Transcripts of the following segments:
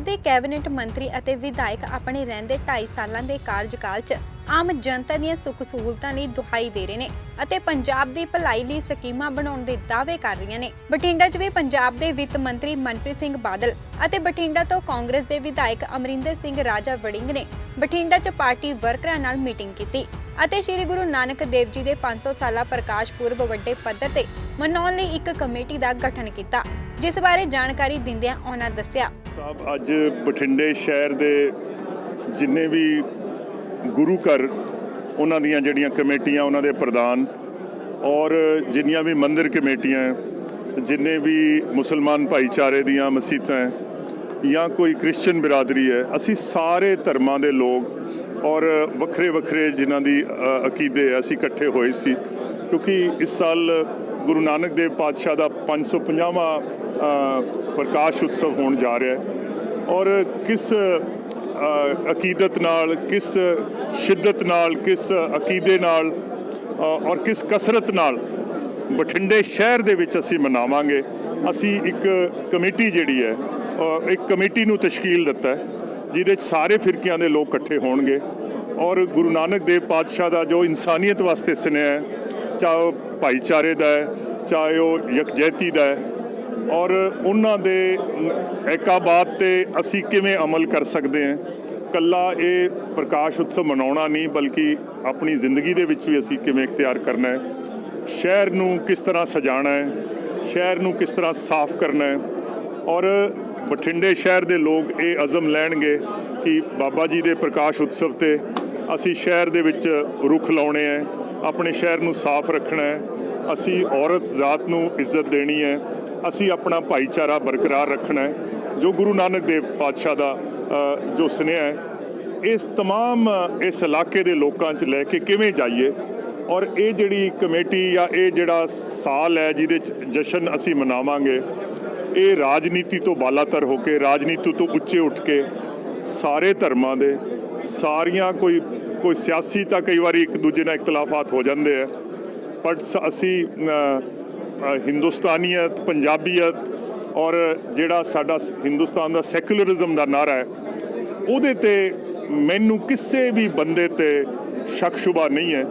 ਦੇ ਕੈਬਨਿਟ ਮੰਤਰੀ ਅਤੇ ਵਿਧਾਇਕ ਆਪਣੇ ਰਹਿੰਦੇ 2.5 ਸਾਲਾਂ ਦੇ ਕਾਰਜਕਾਲ 'ਚ ਆਮ ਜਨਤਾ ਦੀਆਂ ਸੁੱਖ ਸਹੂਲਤਾਂ ਲਈ ਦੁਹਾਈ ਦੇ ਰਹੇ ਨੇ ਅਤੇ ਪੰਜਾਬ ਦੀ ਭਲਾਈ ਲਈ ਸਕੀਮਾਂ ਬਣਾਉਣ ਦੇ ਦਾਅਵੇ ਕਰ ਰਹੀਆਂ ਨੇ। ਬਠਿੰਡਾ 'ਚ ਵੀ ਪੰਜਾਬ ਦੇ ਵਿੱਤ ਮੰਤਰੀ ਮਨਪ੍ਰੀਤ ਸਿੰਘ ਬਾਦਲ ਅਤੇ ਬਠਿੰਡਾ ਤੋਂ ਕਾਂਗਰਸ ਦੇ ਵਿਧਾਇਕ ਅਮਰਿੰਦਰ ਸਿੰਘ ਰਾਜਾ ਵੜਿੰਗ ਨੇ ਬਠਿੰਡਾ 'ਚ ਪਾਰਟੀ ਵਰਕਰਾਂ ਨਾਲ ਮੀਟਿੰਗ ਕੀਤੀ ਅਤੇ ਸ੍ਰੀ ਗੁਰੂ ਨਾਨਕ ਦੇਵ ਜੀ ਦੇ 500 ਸਾਲਾ ਪ੍ਰਕਾਸ਼ ਪੁਰਬ ਵੱਡੇ ਪੱਧਰ ਤੇ ਮਨਾਉਣ ਲਈ ਇੱਕ ਕਮੇਟੀ ਦਾ ਗਠਨ ਕੀਤਾ। ਜਿਸ ਬਾਰੇ ਜਾਣਕਾਰੀ ਦਿੰਦਿਆਂ ਉਹਨਾਂ ਦੱਸਿਆ। ਸਾਹਿਬ ਅੱਜ ਬਠਿੰਡੇ ਸ਼ਹਿਰ ਦੇ ਜਿੰਨੇ ਵੀ ਗੁਰੂ ਘਰ ਉਹਨਾਂ ਦੀਆਂ ਜਿਹੜੀਆਂ ਕਮੇਟੀਆਂ ਉਹਨਾਂ ਦੇ ਪ੍ਰਧਾਨ ਔਰ ਜਿੰਨੀਆਂ ਵੀ ਮੰਦਿਰ ਕਮੇਟੀਆਂ ਜਿੰਨੇ ਵੀ ਮੁਸਲਮਾਨ ਭਾਈਚਾਰੇ ਦੀਆਂ ਮਸੀਤਾਂ ਹੈ, ਜਾਂ ਕੋਈ ਕ੍ਰਿਸਚੀਅਨ ਬਰਾਦਰੀ ਹੈ ਅਸੀਂ ਸਾਰੇ ਧਰਮਾਂ ਦੇ ਲੋਕ ਔਰ ਵੱਖਰੇ ਵੱਖਰੇ ਜਿਨ੍ਹਾਂ ਦੀ ਅਕੀਦੇ ਅਸੀਂ ਇਕੱਠੇ ਹੋਏ ਸੀ। ਕਿਉਂਕਿ ਇਸ ਸਾਲ ਗੁਰੂ ਨਾਨਕ ਦੇਵ ਪਾਤਸ਼ਾਹ ਦਾ 550ਵਾਂ ਅ, ਪ੍ਰਕਾਸ਼ ਉਤਸਵ ਹੋਣ ਜਾ ਰਿਹਾ ਹੈ। ਔਰ ਕਿਸ ਅਕੀਦਤ ਨਾਲ, ਕਿਸ ਸ਼ਿੱਦਤ ਨਾਲ, ਕਿਸ ਅਕੀਦੇ ਨਾਲ ਔਰ ਕਿਸ ਕਸਰਤ ਨਾਲ ਬਠਿੰਡੇ ਸ਼ਹਿਰ ਦੇ ਵਿੱਚ ਅਸੀਂ ਮਨਾਵਾਂਗੇ। ਅਸੀਂ ਇੱਕ ਕਮੇਟੀ ਜਿਹੜੀ ਹੈ ਇੱਕ ਕਮੇਟੀ ਨੂੰ ਤਸ਼ਕੀਲ ਦਿੱਤਾ ਹੈ, ਜਿਹਦੇ 'ਚ ਸਾਰੇ ਫਿਰਕਿਆਂ ਦੇ ਲੋਕ ਇਕੱਠੇ ਹੋਣਗੇ। ਔਰ ਗੁਰੂ ਨਾਨਕ ਦੇਵ ਪਾਤਸ਼ਾਹ ਦਾ ਜੋ ਇਨਸਾਨੀਅਤ ਵਾਸਤੇ ਸੁਨੇਹਾ ਹੈ, ਚਾਹੇ ਉਹ ਭਾਈਚਾਰੇ ਦਾ ਹੈ, ਚਾਹੇ ਉਹ ਯਕਜਹਿਤੀ ਦਾ ਹੈ ਔਰ ਉਹਨਾਂ ਦੇ ਐਕਾਬਾਤ ਤੇ ਅਸੀਂ ਕਿਵੇਂ ਅਮਲ ਕਰ ਸਕਦੇ ਹਾਂ? ਕੱਲਾ ਇਹ ਪ੍ਰਕਾਸ਼ ਉਤਸਵ ਮਨਾਉਣਾ ਨਹੀਂ, ਬਲਕਿ ਆਪਣੀ ਜ਼ਿੰਦਗੀ ਦੇ ਵਿੱਚ ਵੀ ਅਸੀਂ ਕਿਵੇਂ ਇਖਤਿਆਰ ਕਰਨਾ ਹੈ? ਸ਼ਹਿਰ ਨੂੰ ਕਿਸ ਤਰ੍ਹਾਂ ਸਜਾਣਾ ਹੈ? ਸ਼ਹਿਰ ਨੂੰ ਕਿਸ ਤਰ੍ਹਾਂ ਸਾਫ਼ ਕਰਨਾ ਹੈ? ਔਰ ਬਠਿੰਡੇ ਸ਼ਹਿਰ ਦੇ ਲੋਕ ਇਹ ਅਜ਼ਮ ਲੈਣਗੇ ਕਿ ਬਾਬਾ ਜੀ ਦੇ ਪ੍ਰਕਾਸ਼ ਉਤਸਵ ਤੇ ਅਸੀਂ ਸ਼ਹਿਰ ਦੇ ਵਿੱਚ ਰੁੱਖ ਲਾਉਣੇ ਹੈ, ਆਪਣੇ ਸ਼ਹਿਰ ਨੂੰ ਸਾਫ਼ ਰੱਖਣਾ ਹੈ, ਅਸੀਂ ਔਰਤ ਜ਼ਾਤ ਨੂੰ ਇੱਜ਼ਤ ਦੇਣੀ ਹੈ ਅਸੀਂ ਆਪਣਾ ਭਾਈਚਾਰਾ ਬਰਕਰਾਰ ਰੱਖਣਾ ਹੈ ਜੋ ਗੁਰੂ ਨਾਨਕ ਦੇਵ ਪਾਤਸ਼ਾਹ ਦਾ ਅ, ਜੋ ਸੁਨੇਹਾ ਹੈ ਇਸ तमाम ਇਸ ਇਲਾਕੇ ਦੇ ਲੋਕਾਂ 'ਚ ਲੈ ਕੇ ਕਿਵੇਂ ਜਾਈਏ ਔਰ ਇਹ ਜਿਹੜੀ ਕਮੇਟੀ ਜਾਂ ਇਹ ਜਿਹੜਾ ਸਾਲ ਹੈ ਜਿਹਦੇ 'ਚ ਜਸ਼ਨ ਅਸੀਂ ਮਨਾਵਾਂਗੇ ਇਹ ਰਾਜਨੀਤੀ ਤੋਂ ਬਾਲਾਤਰ ਹੋ ਕੇ ਰਾਜਨੀਤੀ ਤੋਂ ਉੱਚੇ ਉੱਠ ਕੇ ਸਾਰੇ ਧਰਮਾਂ ਦੇ ਸਾਰੀਆਂ ਕੋਈ ਕੋਈ ਸਿਆਸੀ ਤਾਂ ਕਈ ਵਾਰੀ ਇੱਕ ਦੂਜੇ ਨਾਲ ਇਖਤਲਾਫਾਤ ਹੋ ਜਾਂਦੇ ਆ ਬਟ ਸ- ਅਸੀਂ ਅ, ਅ, ਹਿੰਦੁਸਤਾਨੀਅਤ, ਪੰਜਾਬੀਅਤ ਔਰ ਜਿਹੜਾ ਸਾਡਾ ਹਿੰਦੁਸਤਾਨ ਦਾ ਸੈਕੂਲਰਿਜ਼ਮ ਦਾ ਨਾਰਾ ਹੈ, ਉਹਦੇ ਤੇ ਮੈਨੂੰ ਕਿਸੇ ਵੀ ਬੰਦੇ ਤੇ ਸ਼ੱਕ ਸ਼ੁਬਾ ਨਹੀਂ ਹੈ।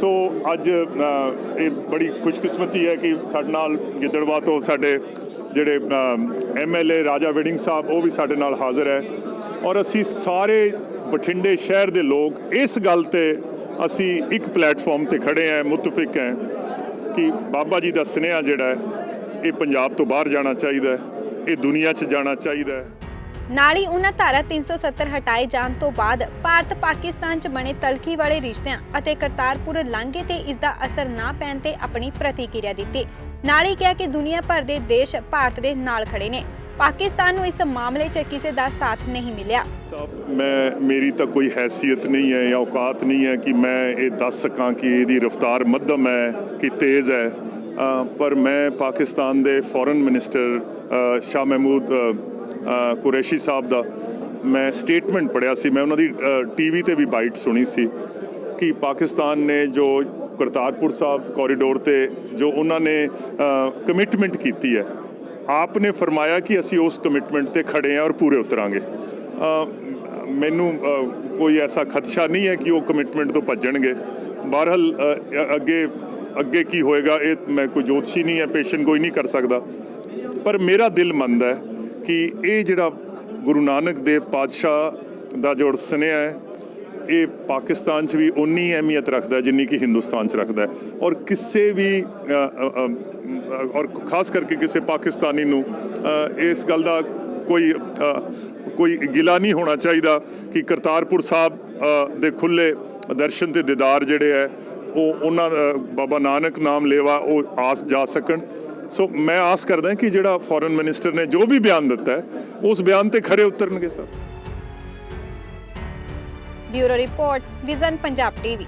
ਸੋ ਅੱਜ ਇਹ ਬੜੀ ਖੁਸ਼ਕਿਸਮਤੀ ਹੈ ਕਿ ਸਾਡੇ ਨਾਲ ਗਿੱਦੜਵਾ ਤੋਂ ਸਾਡੇ ਜਿਹੜੇ ਐਮਐਲਏ ਰਾਜਾ ਵਿਡਿੰਗ ਸਾਹਿਬ, ਉਹ ਵੀ ਸਾਡੇ ਨਾਲ ਹਾਜ਼ਰ ਹੈ। ਔਰ ਅਸੀਂ ਸਾਰੇ ਬਠਿੰਡੇ ਸ਼ਹਿਰ ਦੇ ਲੋਕ ਇਸ ਗੱਲ ਤੇ ਅਸੀਂ ਇੱਕ ਪਲੇਟਫਾਰਮ ਤੇ ਖੜੇ ਹਾਂ, ਮੁਤਫਿਕ ਹਾਂ। ਕਿ ਬਾਬਾ ਜੀ ਦਾ ਸੁਨੇਹਾ ਜਿਹੜਾ ਇਹ ਪੰਜਾਬ ਤੋਂ ਬਾਹਰ ਜਾਣਾ ਚਾਹੀਦਾ ਇਹ ਦੁਨੀਆ 'ਚ ਜਾਣਾ ਚਾਹੀਦਾ ਹੈ। ਨਾਲ ਹੀ ਉਹਨਾਂ ਧਾਰਾ 370 ਹਟਾਏ ਜਾਣ ਤੋਂ ਬਾਅਦ ਭਾਰਤ ਪਾਕਿਸਤਾਨ 'ਚ ਬਣੇ ਤਲਖੀ ਵਾਲੇ ਰਿਸ਼ਤਿਆਂ ਅਤੇ ਕਰਤਾਰਪੁਰ ਲਾਂਘੇ ਤੇ ਇਸ ਦਾ ਅਸਰ ਨਾ ਪੈਣ ਤੇ ਆਪਣੀ ਪ੍ਰਤੀਕਿਰਿਆ ਦਿੱਤੀ। ਨਾਲ ਹੀ ਕਿਹਾ ਕਿ ਦੁਨੀਆ ਭਰ ਦੇ ਦੇਸ਼ ਭਾਰਤ ਦੇ ਨਾਲ ਖੜੇ ਨੇ। ਪਾਕਿਸਤਾਨ ਨੂੰ ਇਸ ਮਾਮਲੇ 'ਚ ਕਿਸੇ ਦਾ ਸਾਥ ਨਹੀਂ ਮਿਲਿਆ। ਸਾਹਿਬ ਮੈਂ, ਮੇਰੀ ਤਾਂ ਕੋਈ ਹੈਸੀਅਤ ਨਹੀਂ ਹੈ ਜਾਂ ਔਕਾਤ ਨਹੀਂ ਹੈ ਕਿ ਮੈਂ ਇਹ ਦੱਸ ਸਕਾਂ ਕਿ ਇਹਦੀ ਰਫ਼ਤਾਰ ਮੱਧਮ ਹੈ ਕਿ ਤੇਜ਼ ਹੈ। ਪਰ ਮੈਂ ਪਾਕਿਸਤਾਨ ਦੇ ਫੋਰਨ ਮਿਨਿਸਟਰ ਸ਼ਾਹ ਮਹਿਮੂਦ ਕੁਰੈਸ਼ੀ ਸਾਹਿਬ ਦਾ ਮੈਂ ਸਟੇਟਮੈਂਟ ਪੜਿਆ ਸੀ। ਮੈਂ ਉਹਨਾਂ ਦੀ ਟੀਵੀ ਤੇ ਵੀ ਬਾਈਟ ਸੁਣੀ ਸੀ ਕਿ ਪਾਕਿਸਤਾਨ ਨੇ ਜੋ ਕਰਤਾਰਪੁਰ ਸਾਹਿਬ ਕੋਰੀਡੋਰ ਤੇ ਜੋ ਉਹਨਾਂ ਨੇ ਕਮਿਟਮੈਂਟ ਕੀਤੀ ਹੈ ਆਪ ਨੇ ਫਰਮਾਇਆ ਕਿ ਅਸੀਂ ਉਸ ਕਮਿਟਮੈਂਟ ਤੇ ਖੜੇ ਹਾਂ ਔਰ ਪੂਰੇ ਉਤਰਾਂਗੇ। ਮੈਨੂੰ ਕੋਈ ਐਸਾ ਖਦਸ਼ਾ ਨਹੀਂ ਹੈ ਕਿ ਉਹ ਕਮਿਟਮੈਂਟ ਤੋਂ ਭੱਜਣਗੇ। ਬਹਰਹਾਲ ਅੱਗੇ ਅੱਗੇ ਕੀ ਹੋਏਗਾ, ਇਹ ਮੈਂ ਕੋਈ ਜੋਤਸ਼ੀ ਨਹੀਂ ਹੈ ਪੇਸ਼ੈਂਟ ਕੋਈ ਨਹੀਂ ਕਰ ਸਕਦਾ। ਪਰ ਮੇਰਾ ਦਿਲ ਮੰਨਦਾ ਹੈ ਕਿ ਇਹ ਜਿਹੜਾ ਗੁਰੂ ਨਾਨਕ ਦੇਵ ਪਾਤਸ਼ਾਹ ਦਾ ਜੋ ਸੁਨੇਹਾ ਹੈ ਇਹ ਪਾਕਿਸਤਾਨ 'ਚ ਵੀ ਉਨੀ ਅਹਿਮੀਅਤ ਰੱਖਦਾ ਜਿੰਨੀ ਕਿ ਹਿੰਦੁਸਤਾਨ 'ਚ ਰੱਖਦਾ ਔਰ ਕਿਸੇ ਵੀ ਔਰ ਖਾਸ ਕਰਕੇ ਕਿਸੇ ਪਾਕਿਸਤਾਨੀ ਨੂੰ ਇਸ ਗੱਲ ਦਾ ਕੋਈ ਕੋਈ ਗਿਲਾ ਨਹੀਂ ਹੋਣਾ ਚਾਹੀਦਾ ਕਿ ਕਰਤਾਰਪੁਰ ਸਾਹਿਬ ਦੇ ਖੁੱਲੇ ਦਰਸ਼ਨ ਤੇ ਦੀਦਾਰ ਜਿਹੜੇ ਹੈ, ਉਹ ਉਹਨਾਂ ਬਾਬਾ ਨਾਨਕ ਨਾਮ ਲੇਵਾ ਉਹ ਆਸ ਜਾ ਸਕਣ। ਸੋ ਮੈਂ ਆਸ ਕਰਦਾ ਕਿ ਜਿਹੜਾ ਫੋਰਨ ਮਿਨਿਸਟਰ ਨੇ ਜੋ ਵੀ ਬਿਆਨ ਦਿੱਤਾ ਉਸ ਬਿਆਨ ਤੇ ਖਰੇ ਉਤਰਨਗੇ sir. Bureau report vision Punjab TV.